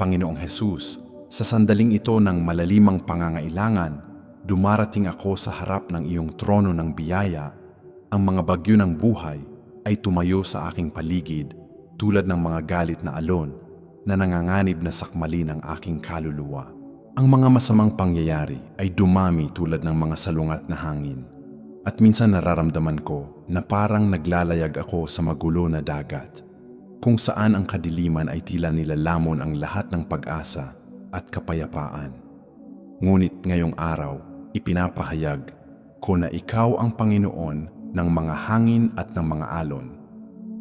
Panginoong Hesus, sa sandaling ito ng malalimang pangangailangan, dumarating ako sa harap ng iyong trono ng biyaya. Ang mga bagyo ng buhay ay tumayo sa aking paligid tulad ng mga galit na alon na nanganganib na sakmalin ang aking kaluluwa. Ang mga masamang pangyayari ay dumami tulad ng mga salungat na hangin. At minsan nararamdaman ko na parang naglalayag ako sa magulo na dagat, kung saan ang kadiliman ay tila nilalamon ang lahat ng pag-asa at kapayapaan. Ngunit ngayong araw, ipinapahayag ko na ikaw ang Panginoon ng mga hangin at ng mga alon.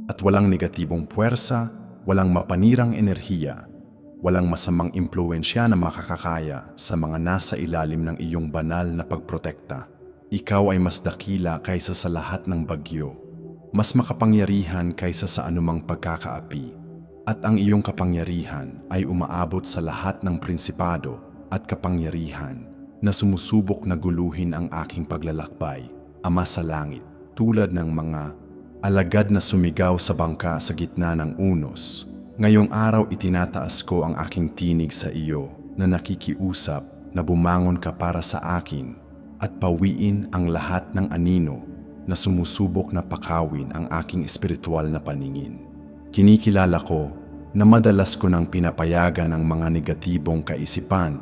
At walang negatibong puwersa, walang mapanirang enerhiya, walang masamang impluensya na makakakaya sa mga nasa ilalim ng iyong banal na pagprotekta. Ikaw ay mas dakila kaysa sa lahat ng bagyo, mas makapangyarihan kaysa sa anumang pagkakaapi, at ang iyong kapangyarihan ay umaabot sa lahat ng prinsipado at kapangyarihan na sumusubok na guluhin ang aking paglalakbay, Ama sa langit, tulad ng mga alagad na sumigaw sa bangka sa gitna ng unos. Ngayong araw itinataas ko ang aking tinig sa iyo na nakikiusap na bumangon ka para sa akin at pawiin ang lahat ng anino na sumusubok na pakawin ang aking espiritual na paningin. Kinikilala ko na madalas ko nang pinapayagan ang mga negatibong kaisipan,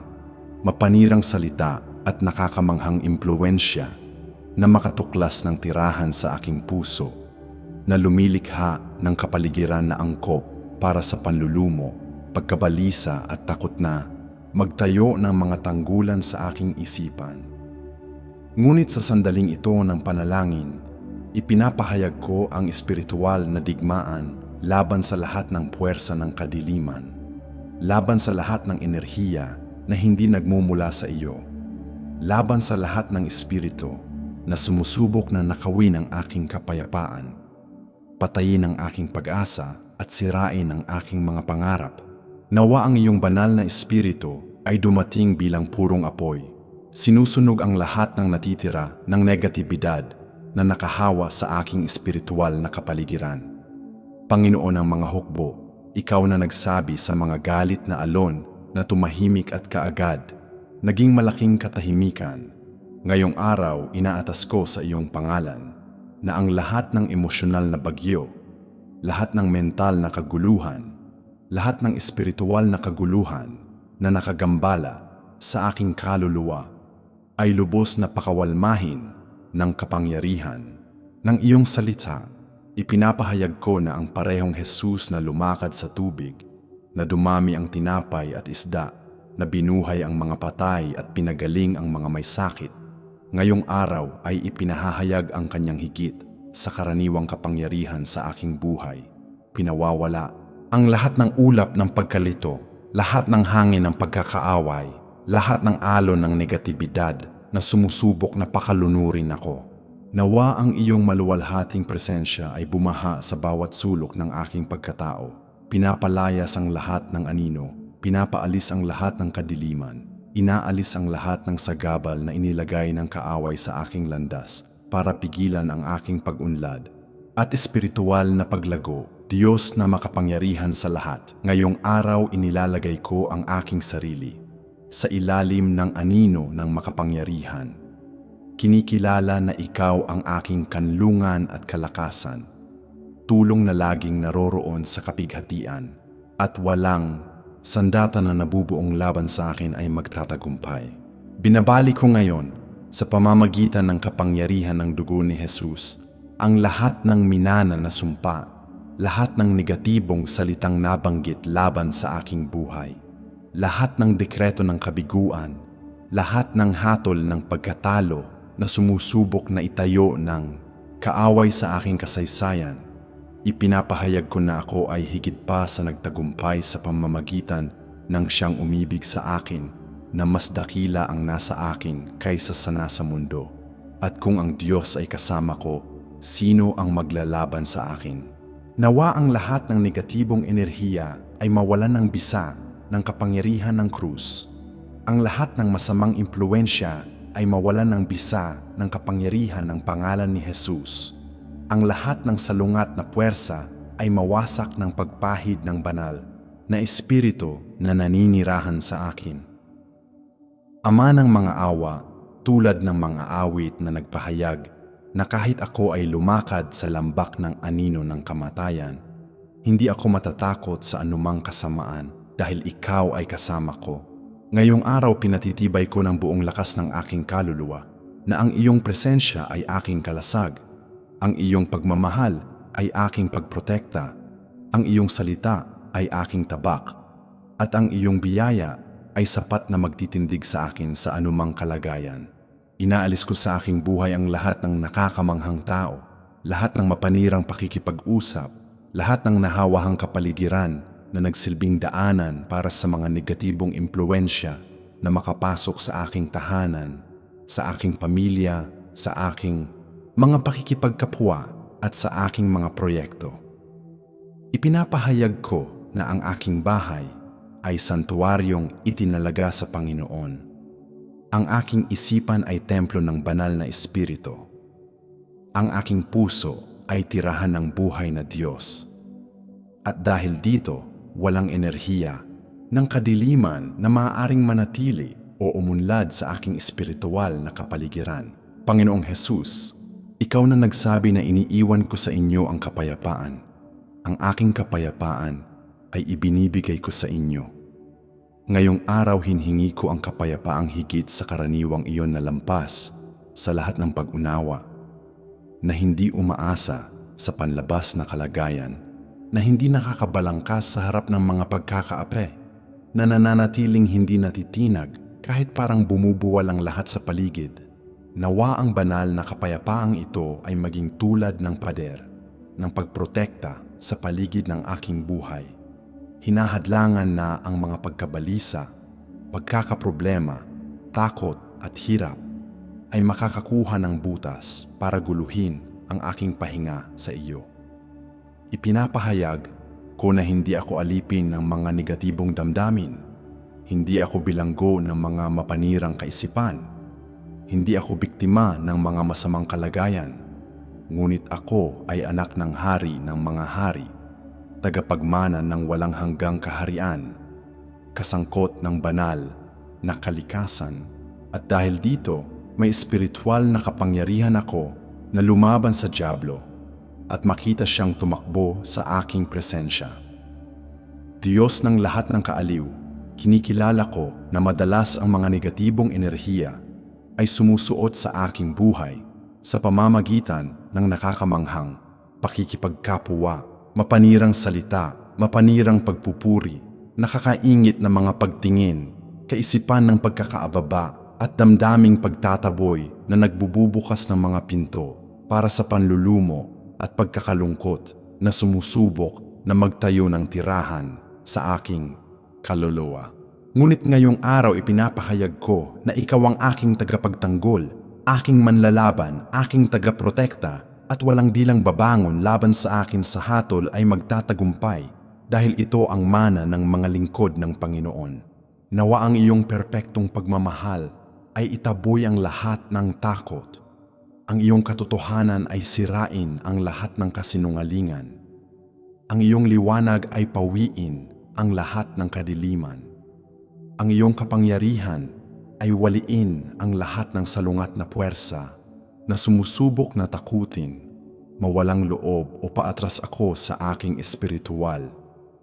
mapanirang salita at nakakamanghang impluensya na makatuklas ng tirahan sa aking puso, na lumilikha ng kapaligiran na angkop para sa panlulumo, pagkabalisa at takot na magtayo ng mga tanggulan sa aking isipan. Ngunit sa sandaling ito ng panalangin, ipinapahayag ko ang espiritual na digmaan laban sa lahat ng puwersa ng kadiliman, laban sa lahat ng enerhiya na hindi nagmumula sa iyo, laban sa lahat ng espiritu na sumusubok na nakawin ang aking kapayapaan, patayin ang aking pag-asa at sirain ang aking mga pangarap. Nawa ang iyong banal na espiritu ay dumating bilang purong apoy sinusunog ang lahat ng natitira ng negatibidad na nakahawa sa aking espiritual na kapaligiran. Panginoon ng mga hukbo, ikaw na nagsabi sa mga galit na alon na tumahimik at kaagad, naging malaking katahimikan. Ngayong araw, inaatas ko sa iyong pangalan na ang lahat ng emosyonal na bagyo, lahat ng mental na kaguluhan, lahat ng espiritual na kaguluhan na nakagambala sa aking kaluluwa ay lubos na pakawalmahin ng kapangyarihan. Ng iyong salita, ipinapahayag ko na ang parehong Jesus na lumakad sa tubig, na dumami ang tinapay at isda, na binuhay ang mga patay at pinagaling ang mga may sakit, ngayong araw ay ipinahahayag ang kanyang higit sa karaniwang kapangyarihan sa aking buhay. Pinawawala ang lahat ng ulap ng pagkalito, lahat ng hangin ng pagkakaaway, lahat ng alon ng negatibidad na sumusubok na pakalunurin ako. Nawa ang iyong maluwalhating presensya ay bumaha sa bawat sulok ng aking pagkatao. Pinapalayas ang lahat ng anino, pinapaalis ang lahat ng kadiliman, inaalis ang lahat ng sagabal na inilagay ng kaaway sa aking landas para pigilan ang aking pag-unlad. At espiritual na paglago, Diyos na makapangyarihan sa lahat, ngayong araw inilalagay ko ang aking sarili sa ilalim ng anino ng makapangyarihan. Kinikilala na ikaw ang aking kanlungan at kalakasan, tulong na laging naroroon sa kapighatian, at walang sandata na nabubuong laban sa akin ay magtatagumpay. Binabali ko ngayon sa pamamagitan ng kapangyarihan ng dugo ni Jesus ang lahat ng minana na sumpa, lahat ng negatibong salitang nabanggit laban sa aking buhay lahat ng dekreto ng kabiguan, lahat ng hatol ng pagkatalo na sumusubok na itayo ng kaaway sa aking kasaysayan, ipinapahayag ko na ako ay higit pa sa nagtagumpay sa pamamagitan ng siyang umibig sa akin na mas dakila ang nasa akin kaysa sa nasa mundo. At kung ang Diyos ay kasama ko, sino ang maglalaban sa akin? Nawa ang lahat ng negatibong enerhiya ay mawalan ng bisa ng kapangyarihan ng krus. Ang lahat ng masamang impluensya ay mawalan ng bisa ng kapangyarihan ng pangalan ni Jesus. Ang lahat ng salungat na puwersa ay mawasak ng pagpahid ng banal na espiritu na naninirahan sa akin. Ama ng mga awa, tulad ng mga awit na nagpahayag na kahit ako ay lumakad sa lambak ng anino ng kamatayan, hindi ako matatakot sa anumang kasamaan dahil ikaw ay kasama ko. Ngayong araw pinatitibay ko ng buong lakas ng aking kaluluwa na ang iyong presensya ay aking kalasag, ang iyong pagmamahal ay aking pagprotekta, ang iyong salita ay aking tabak, at ang iyong biyaya ay sapat na magtitindig sa akin sa anumang kalagayan. Inaalis ko sa aking buhay ang lahat ng nakakamanghang tao, lahat ng mapanirang pakikipag-usap, lahat ng nahawahang kapaligiran na nagsilbing daanan para sa mga negatibong impluensya na makapasok sa aking tahanan, sa aking pamilya, sa aking mga pakikipagkapwa at sa aking mga proyekto. Ipinapahayag ko na ang aking bahay ay santuaryong itinalaga sa Panginoon. Ang aking isipan ay templo ng banal na espiritu. Ang aking puso ay tirahan ng buhay na Diyos. At dahil dito, walang enerhiya ng kadiliman na maaaring manatili o umunlad sa aking espiritual na kapaligiran. Panginoong Hesus, ikaw na nagsabi na iniiwan ko sa inyo ang kapayapaan. Ang aking kapayapaan ay ibinibigay ko sa inyo. Ngayong araw hinhingi ko ang kapayapaang higit sa karaniwang iyon na lampas sa lahat ng pag-unawa, na hindi umaasa sa panlabas na kalagayan na hindi nakakabalangkas sa harap ng mga pagkakaape, na nananatiling hindi natitinag kahit parang bumubuwal ang lahat sa paligid. Nawa ang banal na kapayapaang ito ay maging tulad ng pader ng pagprotekta sa paligid ng aking buhay. Hinahadlangan na ang mga pagkabalisa, pagkakaproblema, takot at hirap ay makakakuha ng butas para guluhin ang aking pahinga sa iyo. Ipinapahayag ko na hindi ako alipin ng mga negatibong damdamin. Hindi ako bilanggo ng mga mapanirang kaisipan. Hindi ako biktima ng mga masamang kalagayan. Ngunit ako ay anak ng hari ng mga hari, tagapagmana ng walang hanggang kaharian, kasangkot ng banal na kalikasan. At dahil dito, may espiritual na kapangyarihan ako na lumaban sa Diablo at makita siyang tumakbo sa aking presensya. Diyos ng lahat ng kaaliw, kinikilala ko na madalas ang mga negatibong enerhiya ay sumusuot sa aking buhay sa pamamagitan ng nakakamanghang, pakikipagkapwa, mapanirang salita, mapanirang pagpupuri, nakakaingit na mga pagtingin, kaisipan ng pagkakaababa at damdaming pagtataboy na nagbububukas ng mga pinto para sa panlulumo at pagkakalungkot na sumusubok na magtayo ng tirahan sa aking kaluluwa. Ngunit ngayong araw ipinapahayag ko na ikaw ang aking tagapagtanggol, aking manlalaban, aking tagaprotekta at walang dilang babangon laban sa akin sa hatol ay magtatagumpay dahil ito ang mana ng mga lingkod ng Panginoon. Nawa ang iyong perpektong pagmamahal ay itaboy ang lahat ng takot ang iyong katotohanan ay sirain ang lahat ng kasinungalingan. Ang iyong liwanag ay pawiin ang lahat ng kadiliman. Ang iyong kapangyarihan ay waliin ang lahat ng salungat na puwersa na sumusubok na takutin, mawalang loob o paatras ako sa aking espiritual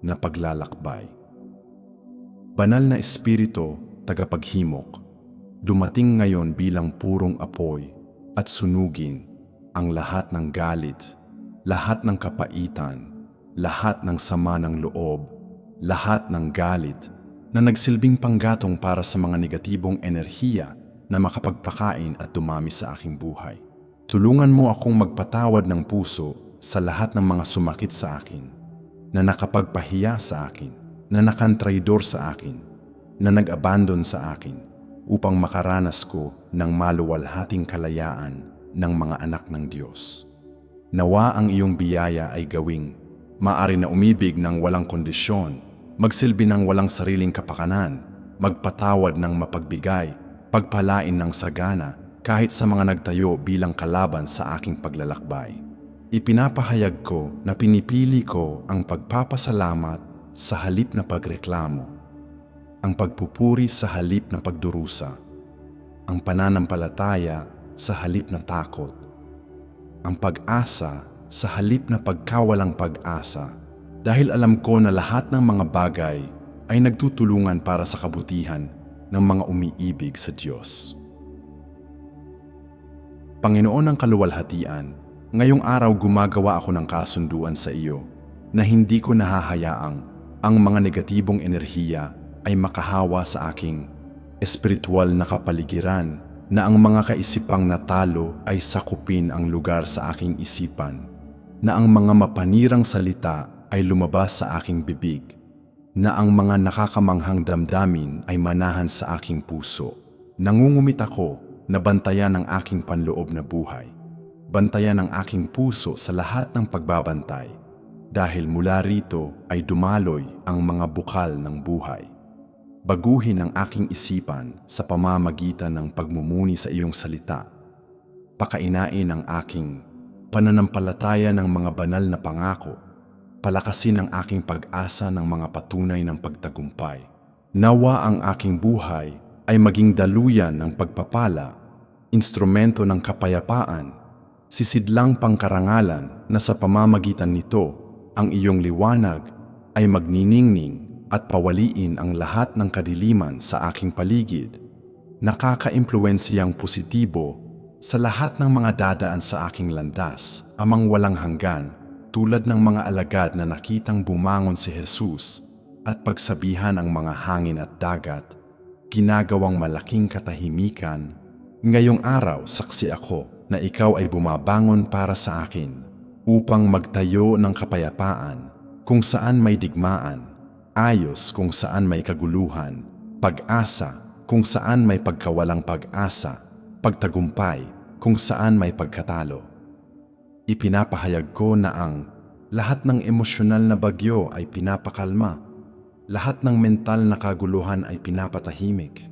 na paglalakbay. Banal na espiritu, tagapaghimok, dumating ngayon bilang purong apoy at sunugin ang lahat ng galit, lahat ng kapaitan, lahat ng sama ng loob, lahat ng galit na nagsilbing panggatong para sa mga negatibong enerhiya na makapagpakain at dumami sa aking buhay. Tulungan mo akong magpatawad ng puso sa lahat ng mga sumakit sa akin, na nakapagpahiya sa akin, na nakantraidor sa akin, na nag-abandon sa akin, upang makaranas ko ng maluwalhating kalayaan ng mga anak ng Diyos. Nawa ang iyong biyaya ay gawing maari na umibig ng walang kondisyon, magsilbi ng walang sariling kapakanan, magpatawad ng mapagbigay, pagpalain ng sagana kahit sa mga nagtayo bilang kalaban sa aking paglalakbay. Ipinapahayag ko na pinipili ko ang pagpapasalamat sa halip na pagreklamo, ang pagpupuri sa halip na pagdurusa, ang pananampalataya sa halip na takot, ang pag-asa sa halip na pagkawalang pag-asa dahil alam ko na lahat ng mga bagay ay nagtutulungan para sa kabutihan ng mga umiibig sa Diyos. Panginoon ng kaluwalhatian, ngayong araw gumagawa ako ng kasunduan sa iyo na hindi ko nahahayaang ang mga negatibong enerhiya ay makahawa sa aking espiritual na kapaligiran na ang mga kaisipang natalo ay sakupin ang lugar sa aking isipan, na ang mga mapanirang salita ay lumabas sa aking bibig, na ang mga nakakamanghang damdamin ay manahan sa aking puso. Nangungumit ako na bantayan ang aking panloob na buhay. Bantayan ang aking puso sa lahat ng pagbabantay dahil mula rito ay dumaloy ang mga bukal ng buhay. Baguhin ang aking isipan sa pamamagitan ng pagmumuni sa iyong salita. Pakainain ang aking pananampalataya ng mga banal na pangako. Palakasin ang aking pag-asa ng mga patunay ng pagtagumpay. Nawa ang aking buhay ay maging daluyan ng pagpapala, instrumento ng kapayapaan, sisidlang pangkarangalan na sa pamamagitan nito ang iyong liwanag ay magniningning at pawaliin ang lahat ng kadiliman sa aking paligid, nakaka-impluensiyang positibo sa lahat ng mga dadaan sa aking landas, amang walang hanggan, tulad ng mga alagad na nakitang bumangon si Jesus at pagsabihan ang mga hangin at dagat, ginagawang malaking katahimikan. Ngayong araw, saksi ako na ikaw ay bumabangon para sa akin upang magtayo ng kapayapaan kung saan may digmaan ayos kung saan may kaguluhan, pag-asa kung saan may pagkawalang pag-asa, pagtagumpay kung saan may pagkatalo. Ipinapahayag ko na ang lahat ng emosyonal na bagyo ay pinapakalma, lahat ng mental na kaguluhan ay pinapatahimik,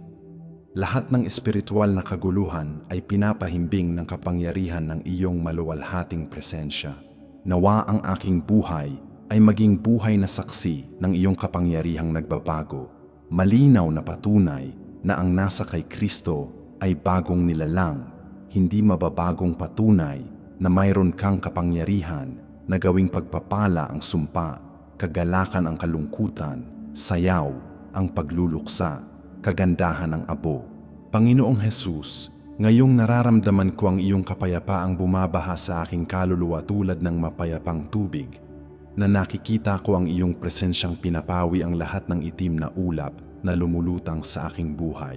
lahat ng espiritual na kaguluhan ay pinapahimbing ng kapangyarihan ng iyong maluwalhating presensya. Nawa ang aking buhay ay maging buhay na saksi ng iyong kapangyarihang nagbabago, malinaw na patunay na ang nasa kay Kristo ay bagong nilalang, hindi mababagong patunay na mayroon kang kapangyarihan na gawing pagpapala ang sumpa, kagalakan ang kalungkutan, sayaw ang pagluluksa, kagandahan ang abo. Panginoong Hesus, ngayong nararamdaman ko ang iyong kapayapaang bumabaha sa aking kaluluwa tulad ng mapayapang tubig na nakikita ko ang iyong presensyang pinapawi ang lahat ng itim na ulap na lumulutang sa aking buhay,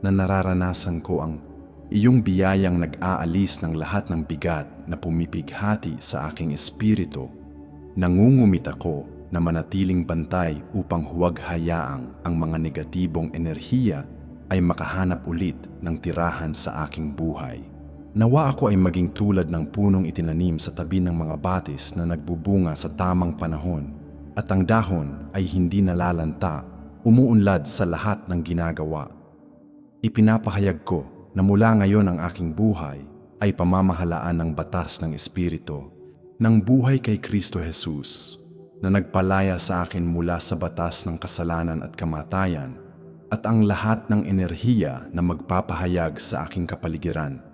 na nararanasan ko ang iyong biyayang nag-aalis ng lahat ng bigat na pumipighati sa aking espiritu. Nangungumit ako na manatiling bantay upang huwag hayaang ang mga negatibong enerhiya ay makahanap ulit ng tirahan sa aking buhay. Nawa ako ay maging tulad ng punong itinanim sa tabi ng mga batis na nagbubunga sa tamang panahon at ang dahon ay hindi nalalanta, umuunlad sa lahat ng ginagawa. Ipinapahayag ko na mula ngayon ang aking buhay ay pamamahalaan ng batas ng Espiritu, ng buhay kay Kristo Jesus, na nagpalaya sa akin mula sa batas ng kasalanan at kamatayan at ang lahat ng enerhiya na magpapahayag sa aking kapaligiran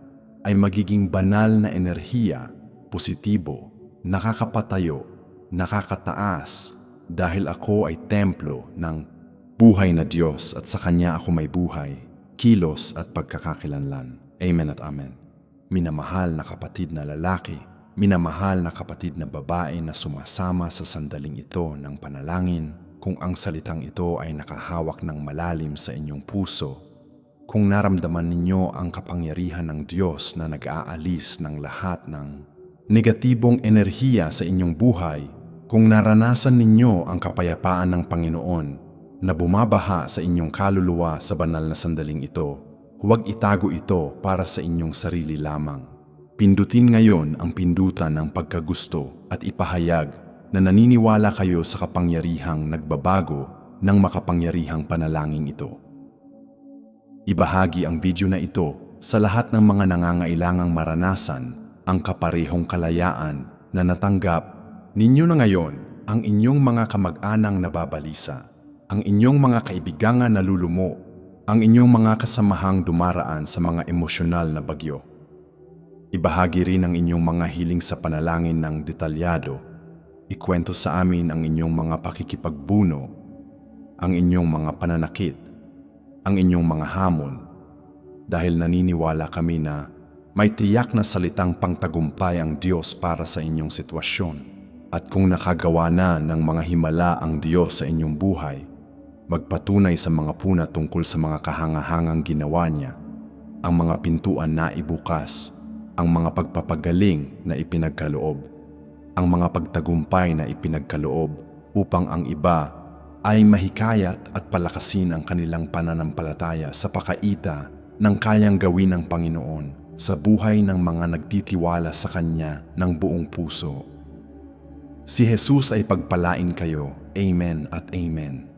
ay magiging banal na enerhiya, positibo, nakakapatayo, nakakataas dahil ako ay templo ng buhay na Diyos at sa Kanya ako may buhay, kilos at pagkakakilanlan. Amen at Amen. Minamahal na kapatid na lalaki, minamahal na kapatid na babae na sumasama sa sandaling ito ng panalangin, kung ang salitang ito ay nakahawak ng malalim sa inyong puso kung naramdaman ninyo ang kapangyarihan ng Diyos na nag-aalis ng lahat ng negatibong enerhiya sa inyong buhay, kung naranasan ninyo ang kapayapaan ng Panginoon na bumabaha sa inyong kaluluwa sa banal na sandaling ito, huwag itago ito para sa inyong sarili lamang. Pindutin ngayon ang pindutan ng pagkagusto at ipahayag na naniniwala kayo sa kapangyarihang nagbabago ng makapangyarihang panalangin ito. Ibahagi ang video na ito sa lahat ng mga nangangailangang maranasan ang kaparehong kalayaan na natanggap ninyo na ngayon ang inyong mga kamag-anang nababalisa, ang inyong mga kaibigangan nalulumo, ang inyong mga kasamahang dumaraan sa mga emosyonal na bagyo. Ibahagi rin ang inyong mga hiling sa panalangin ng detalyado. Ikwento sa amin ang inyong mga pakikipagbuno, ang inyong mga pananakit, ang inyong mga hamon, dahil naniniwala kami na may tiyak na salitang pangtagumpay ang Diyos para sa inyong sitwasyon. At kung nakagawa na ng mga himala ang Diyos sa inyong buhay, magpatunay sa mga puna tungkol sa mga kahangahangang ginawa niya, ang mga pintuan na ibukas, ang mga pagpapagaling na ipinagkaloob, ang mga pagtagumpay na ipinagkaloob upang ang iba ay mahikayat at palakasin ang kanilang pananampalataya sa pakaita ng kayang gawin ng Panginoon sa buhay ng mga nagtitiwala sa Kanya ng buong puso. Si Jesus ay pagpalain kayo. Amen at Amen.